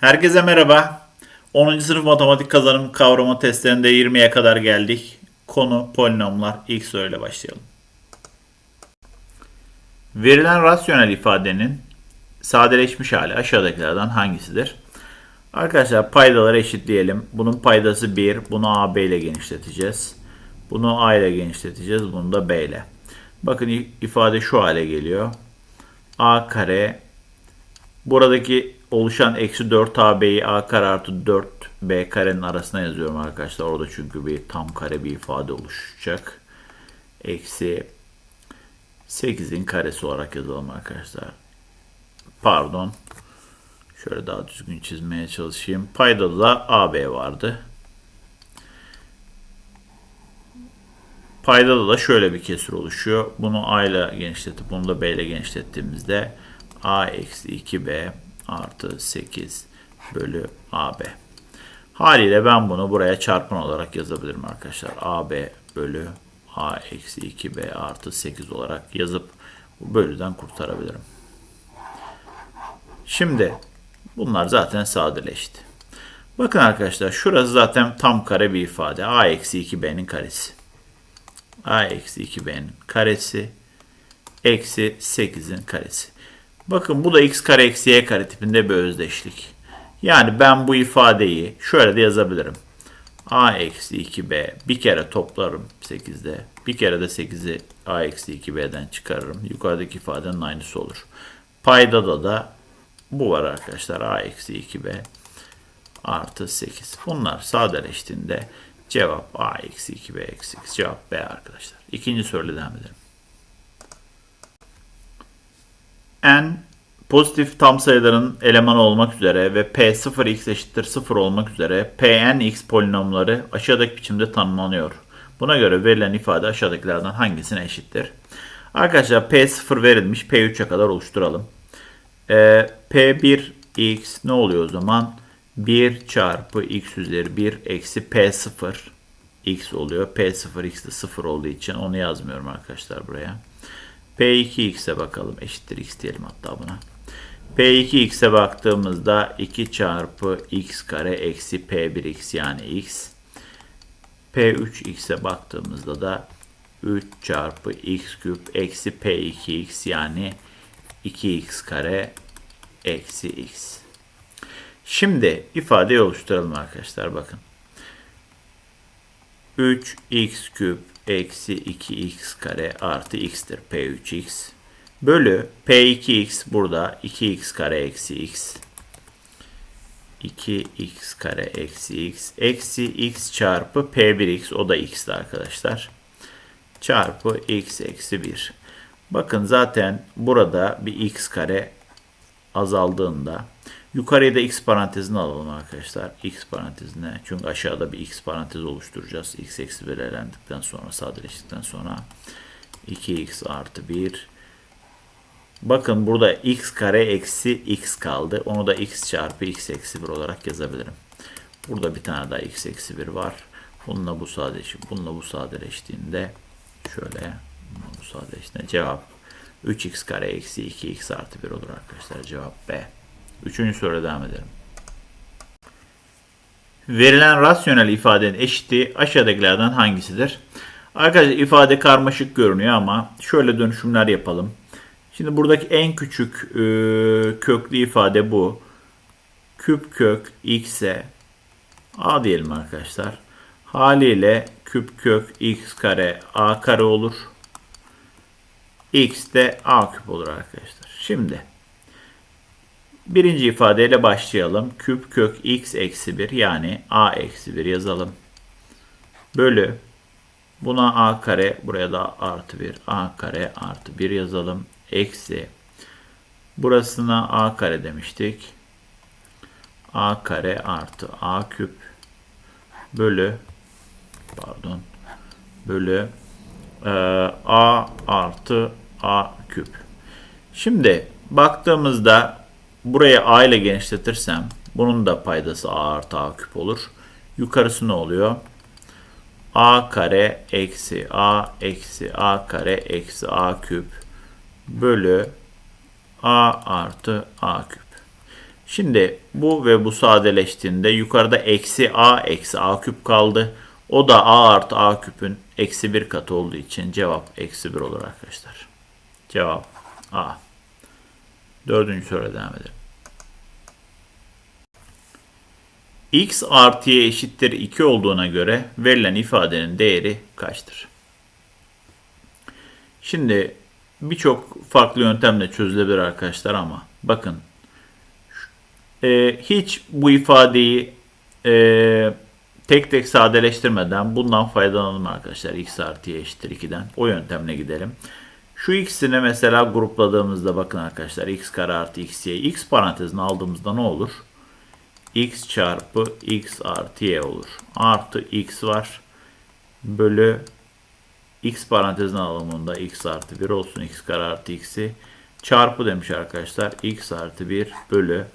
Herkese merhaba. 10. sınıf matematik kazanım kavrama testlerinde 20'ye kadar geldik. Konu polinomlar. İlk soruyla başlayalım. Verilen rasyonel ifadenin sadeleşmiş hali aşağıdakilerden hangisidir? Arkadaşlar paydaları eşitleyelim. Bunun paydası 1. Bunu AB ile genişleteceğiz. Bunu A ile genişleteceğiz. Bunu da B ile. Bakın ifade şu hale geliyor. A kare Buradaki oluşan eksi 4AB'yi A kare artı 4B karenin arasına yazıyorum arkadaşlar. Orada çünkü bir tam kare bir ifade oluşacak. Eksi 8'in karesi olarak yazalım arkadaşlar. Pardon. Şöyle daha düzgün çizmeye çalışayım. Payda da AB vardı. Payda da şöyle bir kesir oluşuyor. Bunu A ile genişletip bunu da B ile genişlettiğimizde a eksi 2b artı 8 bölü ab. Haliyle ben bunu buraya çarpım olarak yazabilirim arkadaşlar. ab bölü a eksi 2b artı 8 olarak yazıp bu bölüden kurtarabilirim. Şimdi bunlar zaten sadeleşti. Bakın arkadaşlar şurası zaten tam kare bir ifade. a eksi 2b'nin karesi. a eksi 2b'nin karesi eksi 8'in karesi. Bakın bu da x kare eksi y kare tipinde bir özdeşlik. Yani ben bu ifadeyi şöyle de yazabilirim. a eksi 2b bir kere toplarım 8'de. Bir kere de 8'i a eksi 2b'den çıkarırım. Yukarıdaki ifadenin aynısı olur. Paydada da bu var arkadaşlar. a eksi 2b artı 8. Bunlar sadeleştiğinde cevap a eksi 2b eksi 8. Cevap b arkadaşlar. İkinci soruyla devam edelim. N pozitif tam sayıların elemanı olmak üzere ve p0x eşittir 0 olmak üzere pnx polinomları aşağıdaki biçimde tanımlanıyor. Buna göre verilen ifade aşağıdakilerden hangisine eşittir? Arkadaşlar p0 verilmiş p3'e kadar oluşturalım. Ee, p1x ne oluyor o zaman? 1 çarpı x üzeri 1 eksi p0 x oluyor. p0 x de 0 olduğu için onu yazmıyorum arkadaşlar buraya. P2x'e bakalım. Eşittir x diyelim hatta buna. P2x'e baktığımızda 2 çarpı x kare eksi P1x yani x. P3x'e baktığımızda da 3 çarpı x küp eksi P2x yani 2x kare eksi x. Şimdi ifadeyi oluşturalım arkadaşlar bakın. 3x küp eksi 2x kare artı x'tir p3x. Bölü p2x burada 2x kare eksi x. 2x kare eksi x. Eksi x çarpı p1x o da x'ti arkadaşlar. Çarpı x eksi 1. Bakın zaten burada bir x kare azaldığında Yukarıya da x parantezini alalım arkadaşlar. x parantezine. Çünkü aşağıda bir x parantez oluşturacağız. x eksi 1 elendikten sonra sadeleştikten sonra 2x artı 1 Bakın burada x kare eksi x kaldı. Onu da x çarpı x eksi 1 olarak yazabilirim. Burada bir tane daha x eksi 1 var. Bununla bu sadeleşiyor. Bununla bu sadeleştiğinde şöyle bu sadeleştiğinde cevap 3x kare eksi 2x artı 1 olur arkadaşlar. Cevap B. Üçüncü soruya devam edelim. Verilen rasyonel ifadenin eşiti aşağıdakilerden hangisidir? Arkadaşlar ifade karmaşık görünüyor ama şöyle dönüşümler yapalım. Şimdi buradaki en küçük e, köklü ifade bu. Küp kök x'e a diyelim arkadaşlar. Haliyle küp kök x kare a kare olur. x de a küp olur arkadaşlar. Şimdi Birinci ifadeyle başlayalım. Küp kök x eksi 1 yani a eksi 1 yazalım. Bölü. Buna a kare buraya da artı 1 a kare artı 1 yazalım. Eksi. Burasına a kare demiştik. a kare artı a küp bölü pardon bölü e, a artı a küp. Şimdi baktığımızda Burayı a ile genişletirsem bunun da paydası a artı a küp olur. Yukarısı ne oluyor? a kare eksi a eksi a kare eksi a küp bölü a artı a küp. Şimdi bu ve bu sadeleştiğinde yukarıda eksi a eksi a küp kaldı. O da a artı a küpün eksi bir katı olduğu için cevap eksi bir olur arkadaşlar. Cevap a. Dördüncü soruya devam edelim. X artı y eşittir 2 olduğuna göre verilen ifadenin değeri kaçtır? Şimdi birçok farklı yöntemle çözülebilir arkadaşlar ama bakın e, hiç bu ifadeyi e, tek tek sadeleştirmeden bundan faydalanalım arkadaşlar. x artı y eşittir 2'den. O yöntemle gidelim. Şu ikisini mesela grupladığımızda bakın arkadaşlar x kare artı x y x parantezini aldığımızda ne olur? X çarpı x artı y olur. Artı x var. Bölü x parantezin alımında x artı 1 olsun. x kare artı x'i çarpı demiş arkadaşlar. x artı 1 bölü.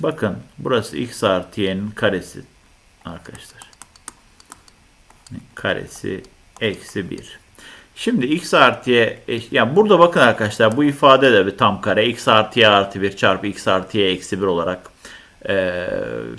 Bakın burası x artı y'nin karesi arkadaşlar. Karesi eksi 1. Şimdi x artı y, yani burada bakın arkadaşlar bu ifade de bir tam kare. x artı y artı 1 çarpı x artı y eksi 1 olarak e,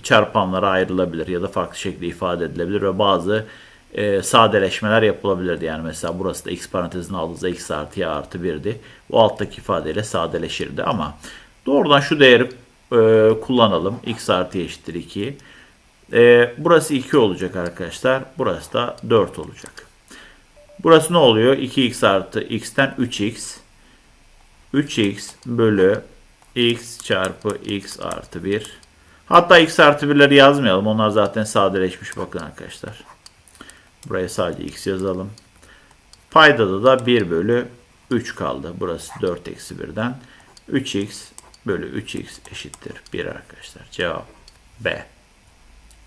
çarpanlara ayrılabilir ya da farklı şekilde ifade edilebilir ve bazı e, sadeleşmeler yapılabilirdi. Yani mesela burası da x parantezini aldığınızda x artı y artı 1'di. Bu alttaki ifadeyle sadeleşirdi ama doğrudan şu değeri e, kullanalım. x artı eşittir 2. E, burası 2 olacak arkadaşlar. Burası da 4 olacak. Burası ne oluyor? 2x artı x'ten 3x. 3x bölü x çarpı x artı 1. Hatta x artı 1'leri yazmayalım. Onlar zaten sadeleşmiş bakın arkadaşlar. Buraya sadece x yazalım. Paydada da 1 bölü 3 kaldı. Burası 4 eksi 1'den. 3x bölü 3x eşittir 1 arkadaşlar. Cevap B.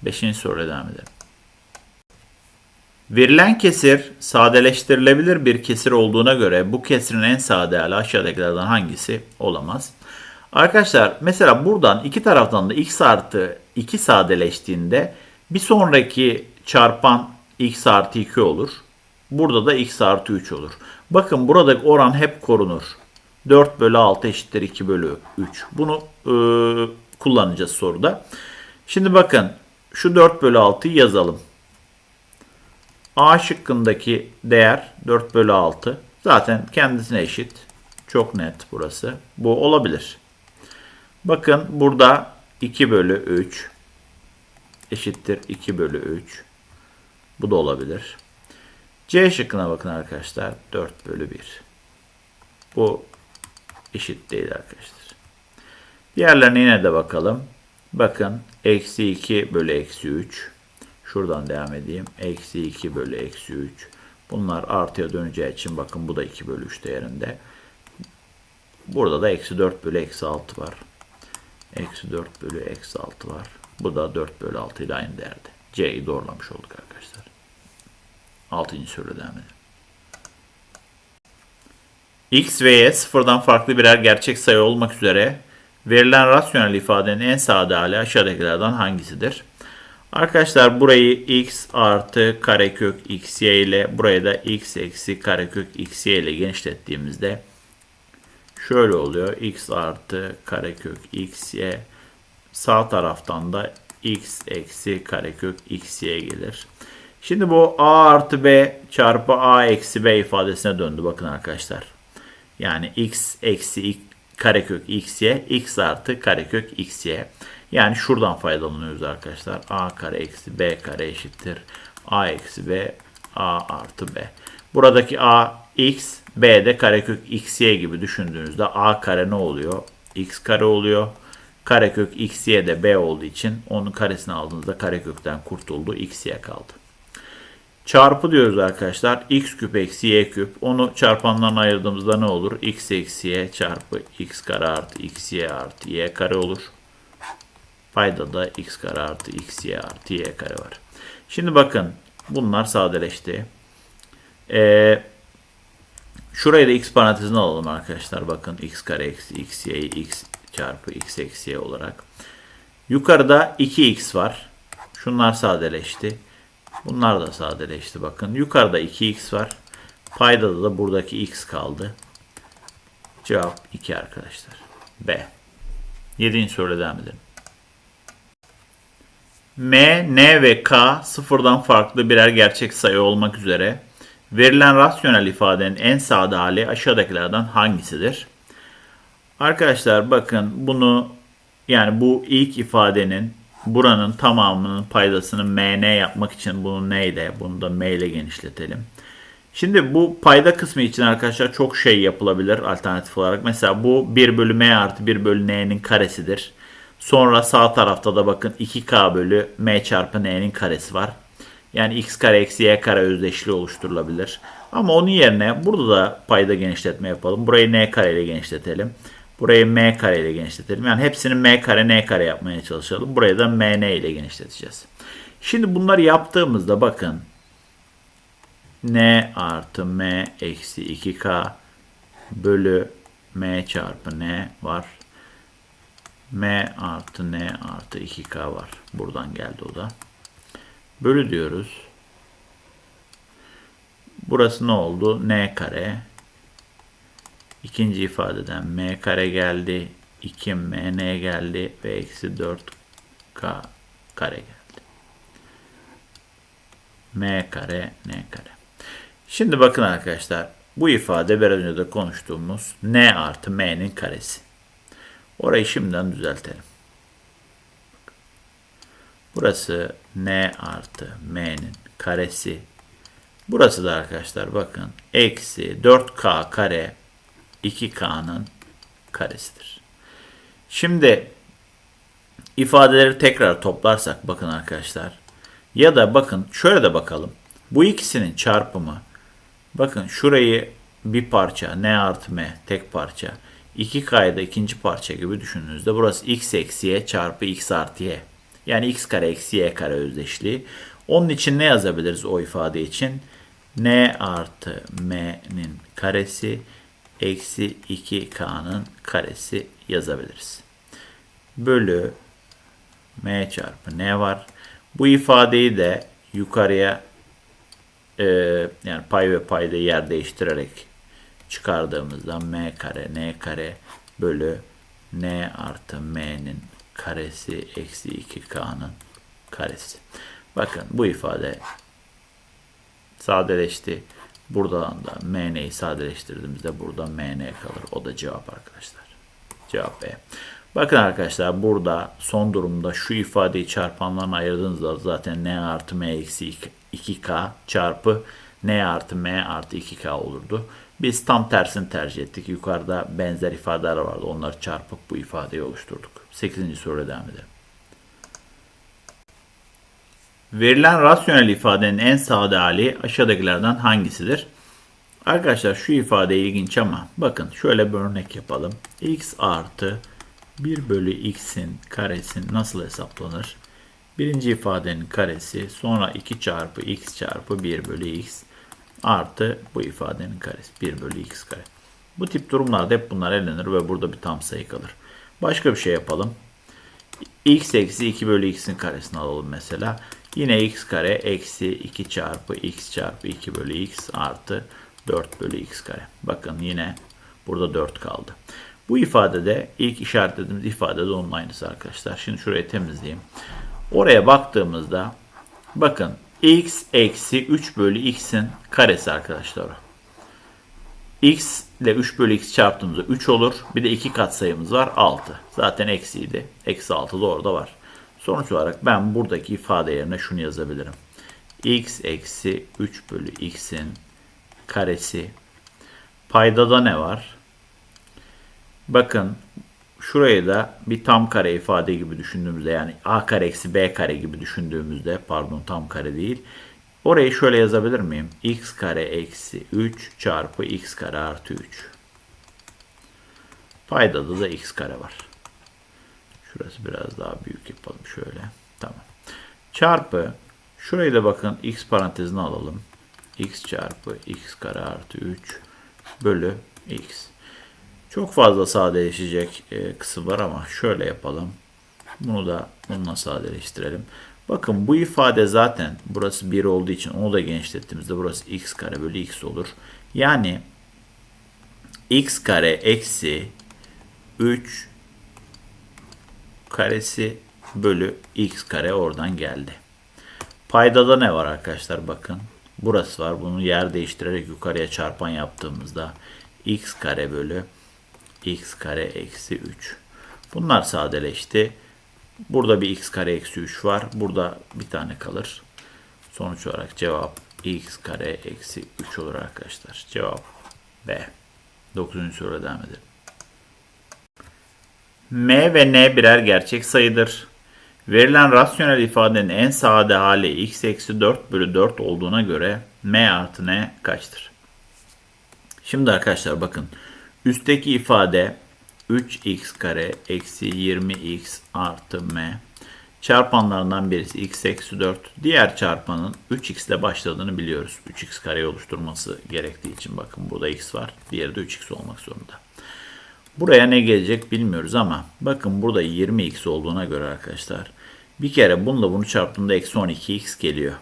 Beşinci soruya devam edelim. Verilen kesir sadeleştirilebilir bir kesir olduğuna göre bu kesirin en sade hali aşağıdakilerden hangisi olamaz? Arkadaşlar mesela buradan iki taraftan da x artı 2 sadeleştiğinde bir sonraki çarpan x artı 2 olur. Burada da x artı 3 olur. Bakın buradaki oran hep korunur. 4 bölü 6 eşittir 2 bölü 3. Bunu e, kullanacağız soruda. Şimdi bakın şu 4 bölü 6'yı yazalım. A şıkkındaki değer 4 bölü 6. Zaten kendisine eşit. Çok net burası. Bu olabilir. Bakın burada 2 bölü 3 eşittir 2 bölü 3. Bu da olabilir. C şıkkına bakın arkadaşlar. 4 bölü 1. Bu eşit değil arkadaşlar. Diğerlerine yine de bakalım. Bakın eksi 2 bölü eksi 3. Şuradan devam edeyim. Eksi 2 bölü eksi 3. Bunlar artıya döneceği için bakın bu da 2 bölü 3 değerinde. Burada da eksi 4 bölü eksi 6 var. Eksi 4 bölü eksi 6 var. Bu da 4 bölü 6 ile aynı değerde. C'yi doğrulamış olduk arkadaşlar. 6. soruya devam edelim. X ve Y sıfırdan farklı birer gerçek sayı olmak üzere verilen rasyonel ifadenin en sade hali aşağıdakilerden hangisidir? Arkadaşlar burayı x artı karekök xy ile buraya da x eksi karekök xy ile genişlettiğimizde şöyle oluyor. x artı karekök xy sağ taraftan da x eksi karekök xy gelir. Şimdi bu a artı b çarpı a eksi b ifadesine döndü bakın arkadaşlar. Yani x eksi karekök xy x artı karekök xy. Yani şuradan faydalanıyoruz arkadaşlar. a kare eksi b kare eşittir. a eksi b a artı b. Buradaki a x b de karekök xy gibi düşündüğünüzde a kare ne oluyor? x kare oluyor. Karekök xy de b olduğu için onun karesini aldığınızda karekökten kurtuldu. xy kaldı. Çarpı diyoruz arkadaşlar. x küp eksi y küp. Onu çarpanlarına ayırdığımızda ne olur? x eksi y çarpı x kare artı x y artı y kare olur. Payda da x kare artı x y artı y kare var. Şimdi bakın bunlar sadeleşti. Ee, şurayı da x parantezine alalım arkadaşlar. Bakın x kare eksi x y x çarpı x eksi y olarak. Yukarıda 2x var. Şunlar sadeleşti. Bunlar da sadeleşti bakın. Yukarıda 2x var. Paydada da buradaki x kaldı. Cevap 2 arkadaşlar. B. Yedinci soruyla devam edelim. M, N ve K sıfırdan farklı birer gerçek sayı olmak üzere verilen rasyonel ifadenin en sade hali aşağıdakilerden hangisidir? Arkadaşlar bakın bunu yani bu ilk ifadenin buranın tamamının paydasını MN yapmak için bunu N bunu da M ile genişletelim. Şimdi bu payda kısmı için arkadaşlar çok şey yapılabilir alternatif olarak. Mesela bu 1 bölü M artı 1 bölü N'nin karesidir. Sonra sağ tarafta da bakın 2K bölü M çarpı N'nin karesi var. Yani x kare eksi y kare özdeşliği oluşturulabilir. Ama onun yerine burada da payda genişletme yapalım. Burayı n kare ile genişletelim. Burayı m kare ile genişletelim. Yani hepsini m kare n kare yapmaya çalışalım. Burayı da m n ile genişleteceğiz. Şimdi bunları yaptığımızda bakın n artı m eksi 2k bölü m çarpı n var. m artı n artı 2k var. Buradan geldi o da. Bölü diyoruz. Burası ne oldu? n kare. İkinci ifadeden m kare geldi. 2mn geldi ve eksi 4k kare geldi. m kare n kare. Şimdi bakın arkadaşlar bu ifade biraz önce de konuştuğumuz n artı m'nin karesi. Orayı şimdiden düzeltelim. Burası n artı m'nin karesi. Burası da arkadaşlar bakın eksi 4k kare 2k'nın karesidir. Şimdi ifadeleri tekrar toplarsak bakın arkadaşlar. Ya da bakın şöyle de bakalım. Bu ikisinin çarpımı bakın şurayı bir parça n artı m tek parça 2k'yı da ikinci parça gibi düşündüğünüzde burası x eksi y çarpı x artı y. Yani x kare eksi y kare özdeşliği. Onun için ne yazabiliriz o ifade için? n artı m'nin karesi eksi 2k'nın karesi yazabiliriz. Bölü m çarpı n var. Bu ifadeyi de yukarıya e, yani pay ve payda yer değiştirerek çıkardığımızda m kare n kare bölü n artı m'nin karesi eksi 2k'nın karesi. Bakın bu ifade sadeleşti. Buradan da mn'yi sadeleştirdiğimizde burada mn kalır. O da cevap arkadaşlar. Cevap E. Bakın arkadaşlar burada son durumda şu ifadeyi çarpanlarına ayırdığınızda zaten n artı m eksi 2k çarpı n artı m artı 2k olurdu. Biz tam tersini tercih ettik. Yukarıda benzer ifadeler vardı. Onları çarpıp bu ifadeyi oluşturduk. 8. soruya devam edelim. Verilen rasyonel ifadenin en sade hali aşağıdakilerden hangisidir? Arkadaşlar şu ifade ilginç ama bakın şöyle bir örnek yapalım. x artı 1 bölü x'in karesi nasıl hesaplanır? Birinci ifadenin karesi sonra 2 çarpı x çarpı 1 bölü x artı bu ifadenin karesi 1 bölü x kare. Bu tip durumlarda hep bunlar elenir ve burada bir tam sayı kalır. Başka bir şey yapalım. x eksi 2 bölü x'in karesini alalım mesela. Yine x kare eksi 2 çarpı x çarpı 2 bölü x artı 4 bölü x kare. Bakın yine burada 4 kaldı. Bu ifadede ilk işaretlediğimiz ifade de onun aynısı arkadaşlar. Şimdi şurayı temizleyeyim. Oraya baktığımızda bakın x eksi 3 bölü x'in karesi arkadaşlar x ile 3 bölü x çarptığımızda 3 olur. Bir de 2 kat sayımız var 6. Zaten eksiydi. Eksi 6 da orada var. Sonuç olarak ben buradaki ifade yerine şunu yazabilirim. x eksi 3 bölü x'in karesi. Paydada ne var? Bakın şurayı da bir tam kare ifade gibi düşündüğümüzde yani a kare eksi b kare gibi düşündüğümüzde pardon tam kare değil. Orayı şöyle yazabilir miyim? x kare eksi 3 çarpı x kare artı 3. Paydada da x kare var. Şurası biraz daha büyük yapalım şöyle. Tamam. Çarpı şurayı da bakın x parantezine alalım. x çarpı x kare artı 3 bölü x. Çok fazla sadeleşecek e, kısım var ama şöyle yapalım. Bunu da bununla sadeleştirelim. Bakın bu ifade zaten burası 1 olduğu için onu da genişlettiğimizde burası x kare bölü x olur. Yani x kare eksi 3 karesi bölü x kare oradan geldi. Paydada ne var arkadaşlar bakın. Burası var. Bunu yer değiştirerek yukarıya çarpan yaptığımızda x kare bölü x kare eksi 3. Bunlar sadeleşti. Burada bir x kare eksi 3 var. Burada bir tane kalır. Sonuç olarak cevap x kare eksi 3 olur arkadaşlar. Cevap B. 9. soruya devam edelim. M ve N birer gerçek sayıdır. Verilen rasyonel ifadenin en sade hali x eksi 4 bölü 4 olduğuna göre M artı N kaçtır? Şimdi arkadaşlar bakın. Üstteki ifade 3x kare eksi 20x artı m. Çarpanlarından birisi x eksi 4. Diğer çarpanın 3x ile başladığını biliyoruz. 3x kareyi oluşturması gerektiği için bakın burada x var. Diğeri de 3x olmak zorunda. Buraya ne gelecek bilmiyoruz ama bakın burada 20x olduğuna göre arkadaşlar bir kere bununla bunu çarptığımda eksi 12x geliyor.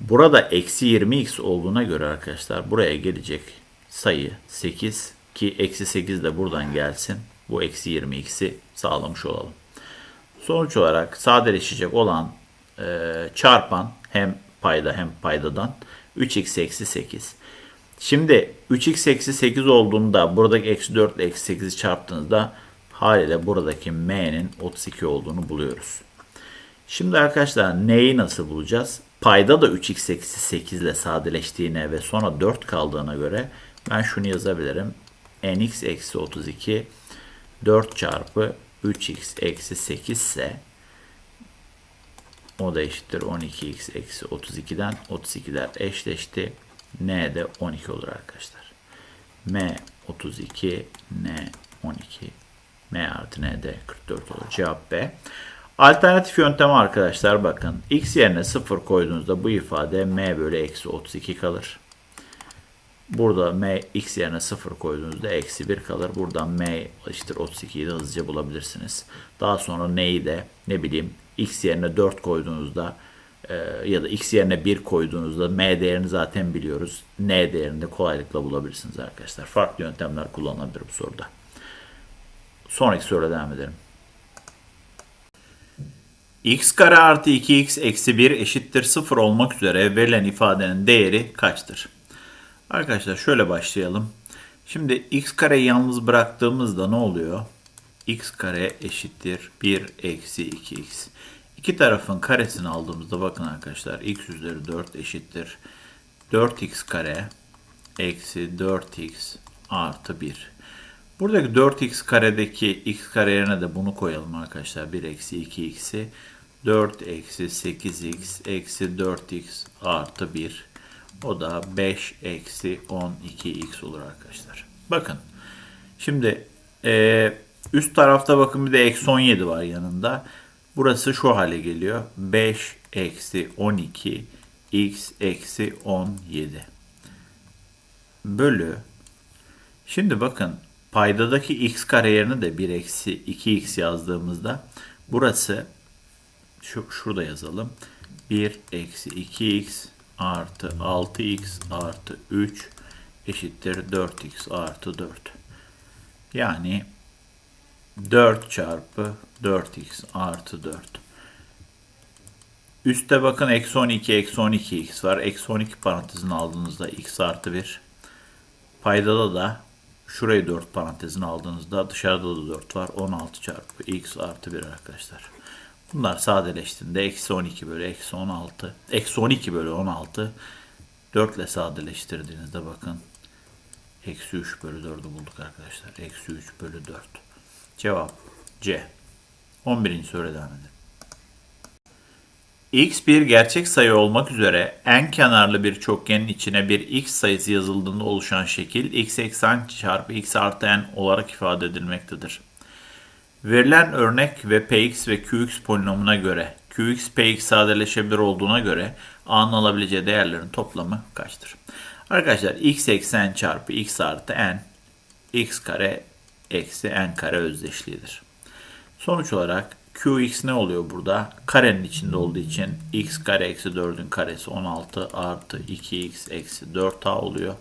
Burada eksi 20x olduğuna göre arkadaşlar buraya gelecek sayı 8 ki eksi 8 de buradan gelsin. Bu eksi 20x'i sağlamış olalım. Sonuç olarak sadeleşecek olan e, çarpan hem payda hem paydadan 3x eksi 8. Şimdi 3x eksi 8 olduğunda buradaki eksi 4 ile eksi 8'i çarptığınızda haliyle buradaki m'nin 32 olduğunu buluyoruz. Şimdi arkadaşlar neyi nasıl bulacağız? Payda da 3x eksi 8 ile sadeleştiğine ve sonra 4 kaldığına göre ben şunu yazabilirim. Nx eksi 32 4 çarpı 3x eksi 8 ise o da eşittir 12x eksi 32'den 32'ler eşleşti. n de 12 olur arkadaşlar. m 32 n 12 m artı n de 44 olur. Cevap B. Alternatif yöntem arkadaşlar bakın. x yerine 0 koyduğunuzda bu ifade m bölü eksi 32 kalır. Burada m x yerine 0 koyduğunuzda eksi 1 kalır. Buradan m eşittir 32'yi de hızlıca bulabilirsiniz. Daha sonra neyi de ne bileyim x yerine 4 koyduğunuzda e, ya da x yerine 1 koyduğunuzda m değerini zaten biliyoruz. n değerini de kolaylıkla bulabilirsiniz arkadaşlar. Farklı yöntemler kullanılabilir bu soruda. Sonraki soruya devam edelim x kare artı 2x eksi 1 eşittir 0 olmak üzere verilen ifadenin değeri kaçtır? Arkadaşlar şöyle başlayalım. Şimdi x kareyi yalnız bıraktığımızda ne oluyor? x kare eşittir 1 eksi 2x. İki tarafın karesini aldığımızda bakın arkadaşlar x üzeri 4 eşittir 4x kare eksi 4x artı 1. Buradaki 4x karedeki x kare yerine de bunu koyalım arkadaşlar. 1 eksi 2x'i 4 eksi 8x eksi 4x artı 1. O da 5 eksi 12x olur arkadaşlar. Bakın. Şimdi e, üst tarafta bakın bir de eksi 17 var yanında. Burası şu hale geliyor. 5 eksi 12 x eksi 17 bölü Şimdi bakın paydadaki x kare yerine de 1 eksi 2x yazdığımızda burası şu şurada yazalım. 1 eksi 2x artı 6x artı 3 eşittir 4x artı 4. Yani 4 çarpı 4x artı 4. Üste bakın eksi 12 eksi 12x var. Eksi 12 parantezini aldığınızda x artı 1. Paydada da şurayı 4 parantezini aldığınızda dışarıda da 4 var. 16 çarpı x artı 1 arkadaşlar. Bunlar sadeleştiğinde eksi 12 bölü eksi 16. Eksi 12 bölü 16. 4 ile sadeleştirdiğinizde bakın. Eksi 3 bölü 4'ü bulduk arkadaşlar. Eksi 3 bölü 4. Cevap C. 11. soruya devam edelim. x bir gerçek sayı olmak üzere en kenarlı bir çokgenin içine bir x sayısı yazıldığında oluşan şekil x eksen çarpı x artı n olarak ifade edilmektedir. Verilen örnek ve px ve qx polinomuna göre qx px sadeleşebilir olduğuna göre a'nın alabileceği değerlerin toplamı kaçtır? Arkadaşlar x eksen çarpı x artı n x kare eksi n kare özdeşliğidir. Sonuç olarak qx ne oluyor burada? Karenin içinde olduğu için x kare eksi 4'ün karesi 16 artı 2x eksi 4a oluyor.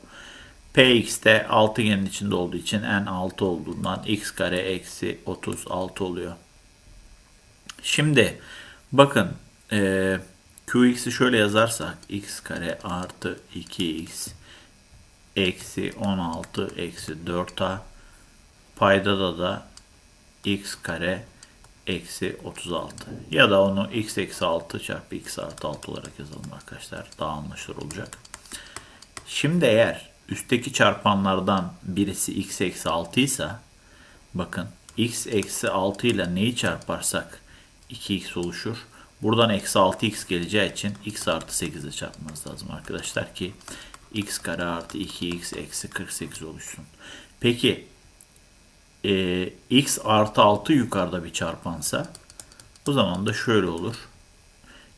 Px de altıgenin içinde olduğu için n 6 olduğundan x kare eksi 36 oluyor. Şimdi bakın e, qx'i şöyle yazarsak x kare artı 2x eksi 16 eksi 4a paydada da x kare eksi 36 ya da onu x eksi 6 çarpı x artı 6 olarak yazalım arkadaşlar. Daha anlaşılır olacak. Şimdi eğer üstteki çarpanlardan birisi x eksi 6 ise bakın x eksi 6 ile neyi çarparsak 2x oluşur. Buradan eksi 6x geleceği için x artı 8 ile çarpmanız lazım arkadaşlar ki x kare artı 2x eksi 48 oluşsun. Peki e, x artı 6 yukarıda bir çarpansa o zaman da şöyle olur.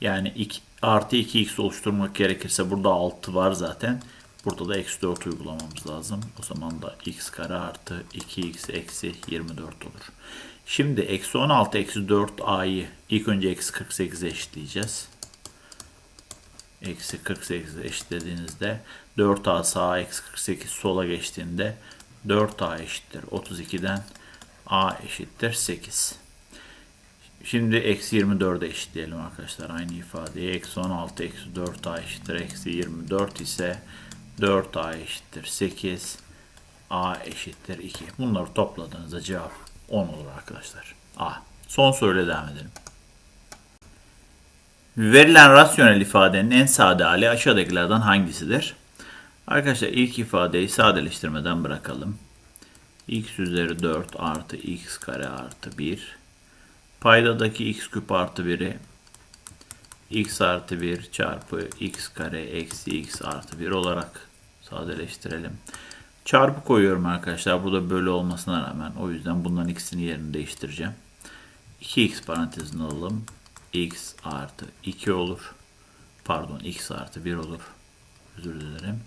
Yani 2, artı 2x oluşturmak gerekirse burada 6 var zaten. Burada da eksi 4 uygulamamız lazım. O zaman da x kare artı 2x eksi 24 olur. Şimdi eksi 16 eksi 4a'yı ilk önce eksi 48'e eşitleyeceğiz. Eksi 48'e eşitlediğinizde 4a sağa eksi 48 sola geçtiğinde 4a eşittir 32'den a eşittir 8. Şimdi eksi 24'e eşitleyelim arkadaşlar aynı ifadeyi. Eksi 16 eksi 4a eşittir eksi 24 ise 4a eşittir 8 a eşittir 2. Bunları topladığınızda cevap 10 olur arkadaşlar. A. Son soruyla devam edelim. Verilen rasyonel ifadenin en sade hali aşağıdakilerden hangisidir? Arkadaşlar ilk ifadeyi sadeleştirmeden bırakalım. x üzeri 4 artı x kare artı 1. Paydadaki x küp artı 1'i x artı 1 çarpı x kare eksi x artı 1 olarak sadeleştirelim. Çarpı koyuyorum arkadaşlar. Burada bölü olmasına rağmen. O yüzden bunların ikisini yerini değiştireceğim. 2x parantezine alalım. x artı 2 olur. Pardon x artı 1 olur. Özür dilerim.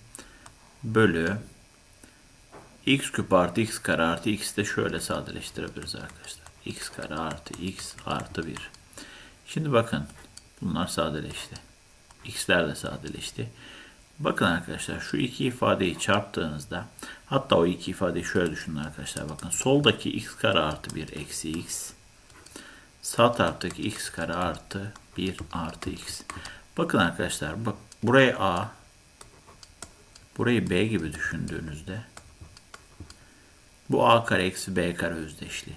Bölü x küp artı x kare artı x de şöyle sadeleştirebiliriz arkadaşlar. x kare artı x artı 1. Şimdi bakın bunlar sadeleşti. x'ler de sadeleşti. Bakın arkadaşlar şu iki ifadeyi çarptığınızda hatta o iki ifadeyi şöyle düşünün arkadaşlar. Bakın soldaki x kare artı 1 eksi x sağ taraftaki x kare artı 1 artı x. Bakın arkadaşlar bak buraya a burayı b gibi düşündüğünüzde bu a kare eksi b kare özdeşliği.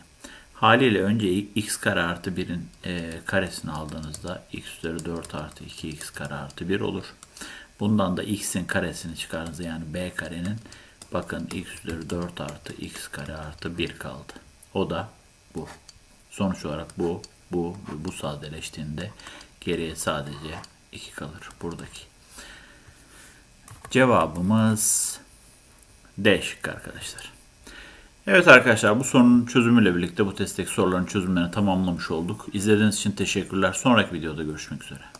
Haliyle önce x kare artı 1'in e, karesini aldığınızda x üzeri 4 artı 2x kare artı 1 olur. Bundan da x'in karesini çıkardığınızda yani b karenin bakın x üzeri 4 artı x kare artı 1 kaldı. O da bu. Sonuç olarak bu, bu ve bu sadeleştiğinde geriye sadece 2 kalır buradaki. Cevabımız D şıkkı arkadaşlar. Evet arkadaşlar bu sorunun çözümüyle birlikte bu testteki soruların çözümlerini tamamlamış olduk. İzlediğiniz için teşekkürler. Sonraki videoda görüşmek üzere.